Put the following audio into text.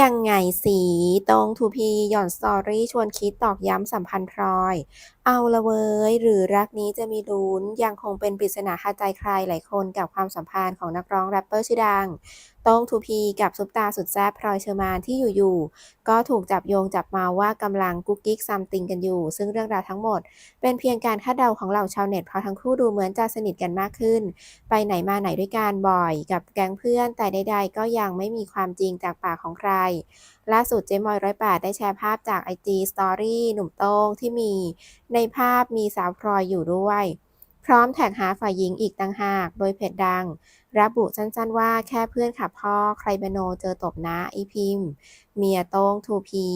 ยังไงสีตรงทูพีหย่อนสตอรี่ชวนคิดตอกย้ำสัมพันธ์พลอย เอาละเว้ย หรือรักนี้จะมีลุ้นยังคงเป็นปริศนาคาใจใครหลายคนกับความสัมพันธ์ของนักร้องแรปเปอร์ชื่อดัง ต้งทูพีกับซุปตาสุดแซ่บพลอยเชอร์มานที่อยู่ๆก็ถูกจับโยงจับมาว่ากำลังกุ๊กกิ๊กซัมติงกันอยู่ ซึ่งเรื่องราวทั้งหมด เป็นเพียงการคาดเดาของเหล่าชาวเน็ตเพราะทั้งคู่ดูเหมือนจะสนิทกันมากขึ้น ไปไหนมาไหนด้วยกันบ่อย กับแก๊งเพื่อน แต่ใดๆก็ยังไม่มีความจริงจากปากของใคร ล่าสุดเจมอยร้อยแปดได้แชร์ภาพจากไอจีสตอรี่หนุ่มโต้งที่มี ในภาพมีสาวพลอยอยู่ด้วย พร้อมแท็กหาฝ่ายหญิงอีกต่างหาก โดยเพจดัง ระบุสั้นๆว่าแค่เพื่อนขับพ่อใครเบโนเจอตบนะอีพิมเมียโต้งทูพี